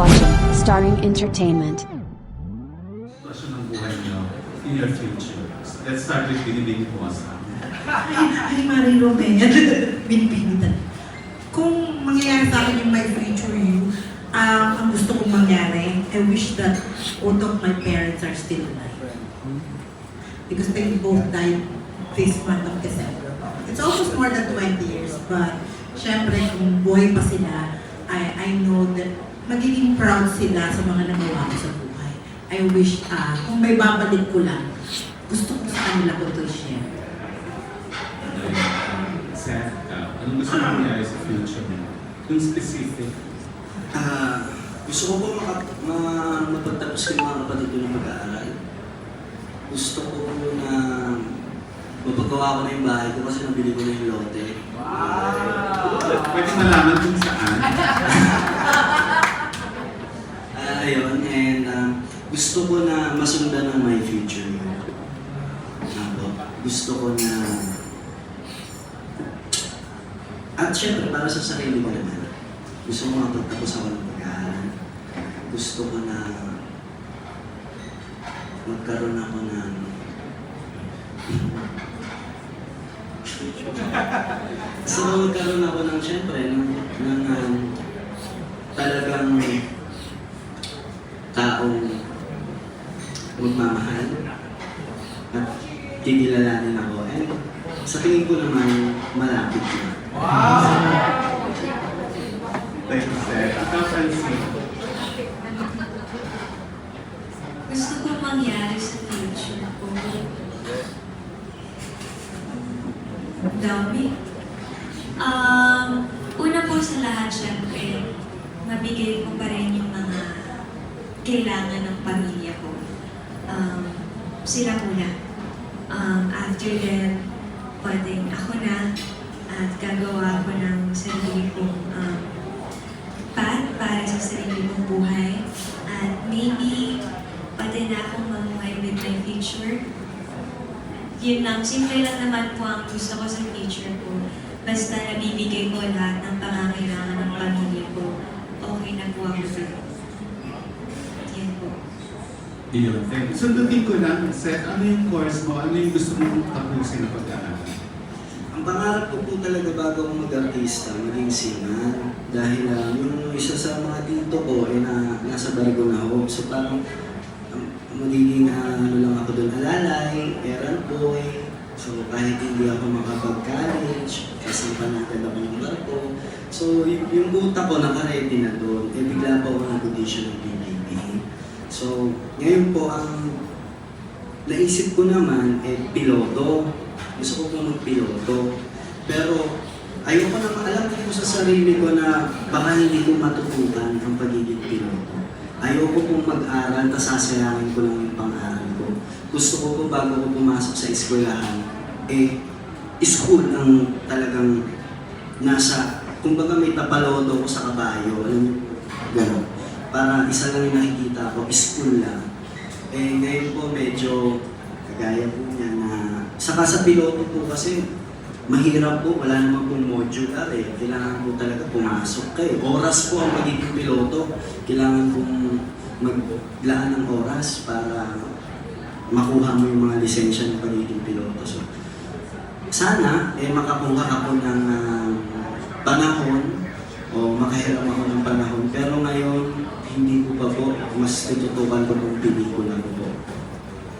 watching Starring Entertainment. Sitwasyon ng buhay niyo in your future. Let's start with Binibini Puasa. Ay, Marie Romea, binibinitan. Kung mangyayari sa akin yung my future you, um, ang gusto kong mangyari, I wish that both of my parents are still alive. Because they both died this month of December. It's almost more than 20 years, but syempre kung buhay pa sila, I, I know that magiging proud sila sa mga nagawa ko sa buhay. I wish, ah, kung may babalik ko lang, gusto ko sa kanila ko to share. And, um, Seth, uh, anong gusto mo mangyari sa future mo? Yung specific. Ah, gusto ko po maka, ma, mapagtapos yung mga kapatid ko na mag-aaral. Gusto ko po na mapagawa ko na yung bahay ko kasi nabili ko na yung lote. Pwede malaman kung saan. And um, gusto ko na masundan ng my future. Ako, gusto ko na... At syempre, para sa sarili ko naman, gusto ko makapagtapos ako ng pag-aaral. Gusto ko na magkaroon ako ng... ko magkaroon ako ng, syempre, ng, ng um, talagang taong magmamahal at kikilalanin ako. And sa tingin ko naman, malapit na. Thank you, Seth. Ikaw, Francine. Gusto ko mangyari sa future ko. Dami. Um, una po sa lahat, syempre, mabigay ko pa rin yung kailangan ng pamilya ko. Um, sila muna. Um, after that, pwedeng ako na at gagawa ko ng sarili kong um, path para sa sarili kong buhay. At maybe, pati na akong mamuhay with my future. Yun lang, simple lang naman po ang gusto ko sa future ko. Basta nabibigay ko lahat ng pangangailangan ng pamilya ko, okay na po ako sa Yan po. Iyon, thank you. Sundutin ko lang, Seth, ano yung course mo? Ano yung gusto mong tapusin na pag-aaral? Ang pangarap ko po talaga bago ako mag-artista, maging singer. Dahil ah, yung isa sa mga tito ko, eh, na, nasa Barigo na ako. So parang um, magiging ah, ano lang ako doon, alalay, errand boy. So kahit hindi ako makapag-college, kasampanagan ako ng barko. So y- yung utak ko nakaredy na doon, eh bigla po ako nag-audition ng PBB. So ngayon po ang naisip ko naman, eh piloto. Gusto ko pong magpiloto. Pero ayoko na alam ko sa sarili ko na baka hindi ko matutukan ang pagiging piloto. Ayoko pong mag-aral, tas sasayangin ko lang yung pang-aral ko. Gusto ko po bago ko pumasok sa eskwelahan, eh, school ang talagang nasa, kumbaga may tapalodo ko sa kabayo, alam mo, gano'n. Para isa lang yung nakikita ko, school lang. Eh, ngayon po medyo kagaya po niya na saka sa piloto po kasi mahirap po, wala naman pong modular eh. Kailangan po talaga pumasok kayo. Oras po ang magiging piloto. Kailangan pong maglaan ng oras para makuha mo yung mga lisensya ng pagiging piloto. So, sana eh makakuha ako ng ah, panahon o makahiram ako ng panahon. Pero ngayon, hindi ko pa po, mas tututukan ko ng pelikula ko po.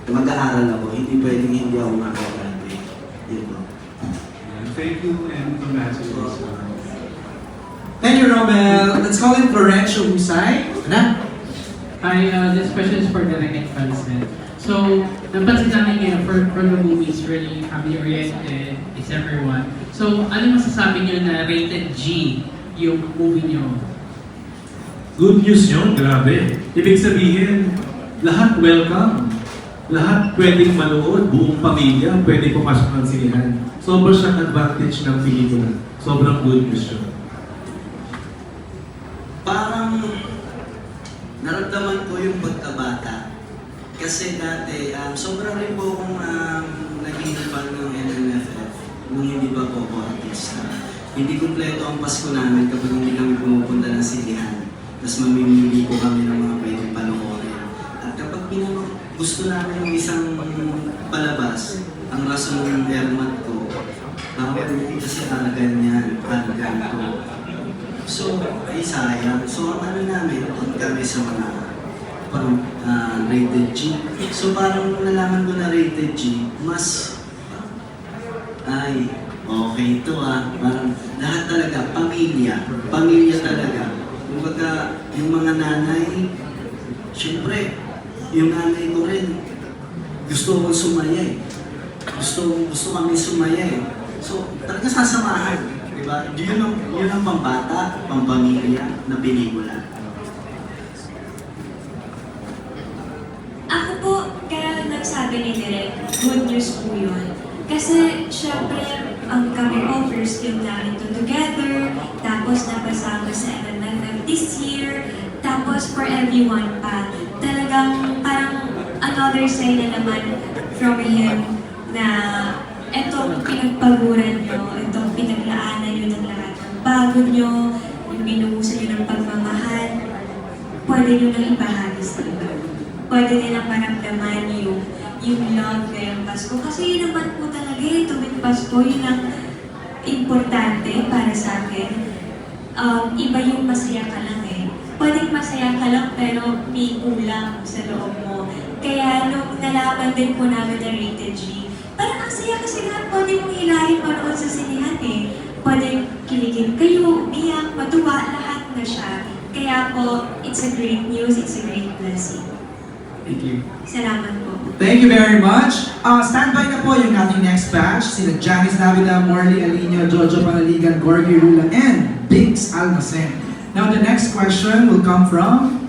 Mag-aaral ako, hindi pwedeng hindi ako makagraduate. Yun po. Thank you and congratulations. Thank you, Romel. Let's call in Florencio Husay. Ano? Hi, uh, this question is for Derek and Francine. So, napansin namin ngayon for, for the movie is really family-oriented, it's everyone. So, ano masasabi niyo na rated G yung movie niyo? Good news yun, grabe. Ibig sabihin, lahat welcome. Lahat pwedeng manood, buong pamilya, pwede pumasok ng sinihan. Sobrang siyang advantage ng pelikula. Sobrang good news yun. Parang naramdaman ko yung pagkabata. Kasi dati, um, sobrang rin po akong um, naging fan ng NNFF nung hindi pa po ako artista. Hindi kumpleto ang Pasko namin kapag hindi kami pumupunta ng gusto namin yung isang palabas, ang rason ng airmat ko, bawal hindi kasi alagan niya, alagan ko. So, ay sayang. So, ang ano namin, doon kami sa mga parang ah, rated G. So, parang nalaman ko na rated G, mas ay, okay ito ah. Parang lahat talaga, pamilya. Pamilya talaga. Kumbaga, yung mga nanay, syempre, yung nanay ko rin, gusto kong sumaya eh. Gusto, gusto kami sumaya eh. So, talaga sasamahan. Diba? Yun ang, yun ang pambata, pampamilya na pelikula. Ako po, kaya nagsabi ni Direk, good news po yun. Kasi, syempre, ang kami po, first film namin to together, tapos napasama sa MMFF this year, tapos for everyone pa. Talagang parang another sign na naman from him na etong pinagpaguran nyo, itong pinaglaanan nyo ng lahat bago nyo, yung binuhusan nyo ng pagmamahal, pwede nyo nang ibahagi sa iba. Pwede nilang maramdaman yung, yung love ngayong Pasko. Kasi yun naman po talaga eh, tuwing Pasko, yun ang importante para sa akin. Um, iba yung masaya ka lang eh. Pwedeng masaya ka lang pero may kulang sa loob mo. Kaya nung nalaman din po namin na rated G, parang ang saya kasi nga pwede mong hilahin manood sa sinihan eh. Pwede kiligin kayo, umiyak, matuwa, lahat na siya. Kaya po, it's a great news, it's a great blessing. Thank you. Salamat po. Thank you very much. Uh, standby na po yung ating next batch. Sila Janice Navida, Morley Alino, Jojo Panaligan, Gorgie Rula, and Binks Almacen. Now the next question will come from.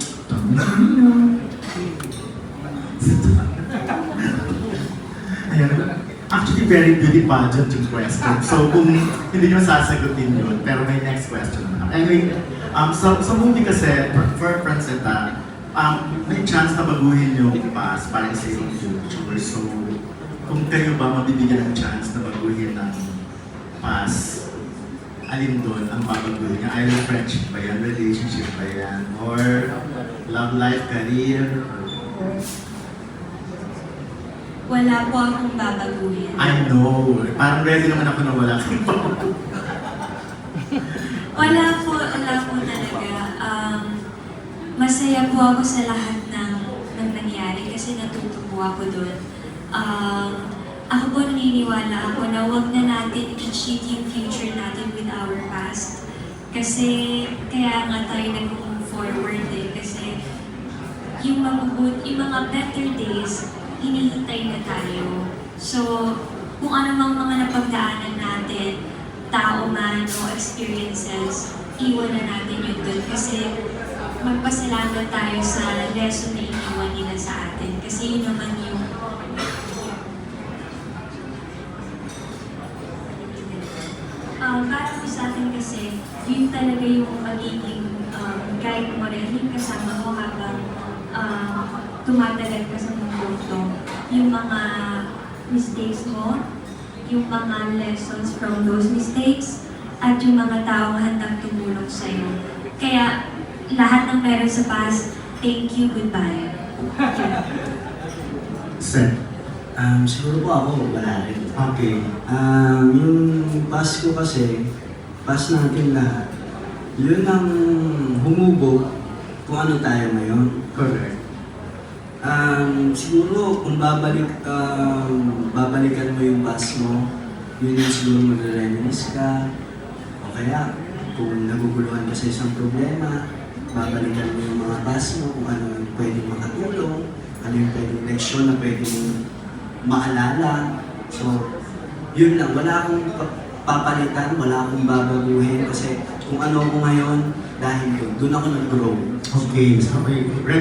Actually, very beauty pageant yung question. So, kung hindi nyo sasagutin yun, pero may next question na. Anyway, um, sa, sa movie kasi, for, for Franceta, um, may chance na baguhin yung past para sa iyong future. So, kung kayo ba mabibigyan ng chance na baguhin ng past, alin doon ang babaguhin niya? Either friendship ba yan, relationship ba yan, or love life, career, Wala po akong babaguhin. I know. Parang ready naman ako na wala Wala po, wala po talaga. Masaya po ako sa lahat ng, ng nangyari kasi natuto po ako doon. Um, ako po naniniwala ako na wag na natin i-cheat yung future natin with our past. Kasi kaya nga tayo nag-move forward eh. Kasi yung, mabubut, yung mga better days, hinihintay na tayo. So, kung ano mang mga napagdaanan natin, tao man o experiences, iwan na natin yun doon. Kasi magpasalamat tayo sa lesson na iniwan nila sa atin. Kasi yun naman yung Um, para po sa atin kasi, yun talaga yung magiging um, guide mo rin, yung kasama mo habang um, tumatagal ka sa mundo to. Yung mga mistakes mo, yung mga lessons from those mistakes, at yung mga taong handang tumulong sa'yo. Kaya, lahat ng meron sa past, thank you, goodbye. Sen. Um, siguro po ako, wala rin. Okay. Um, yung Pasko kasi, pas natin lahat, yun ang humubog kung ano tayo ngayon. Correct. Um, siguro kung babalik, um, babalikan mo yung past mo, yun yung siguro magre-reminisce ka. O kaya, kung naguguluhan ka sa isang problema, babalikan mo yung mga past mo, kung ano yung pwedeng makatulong, ano yung pwedeng leksyon na pwedeng maalala. So, yun lang. Wala akong pa- papalitan, wala akong babaguhin kasi kung ano ako ngayon, dahil doon, doon ako nag-grow. Okay. So, okay. Ready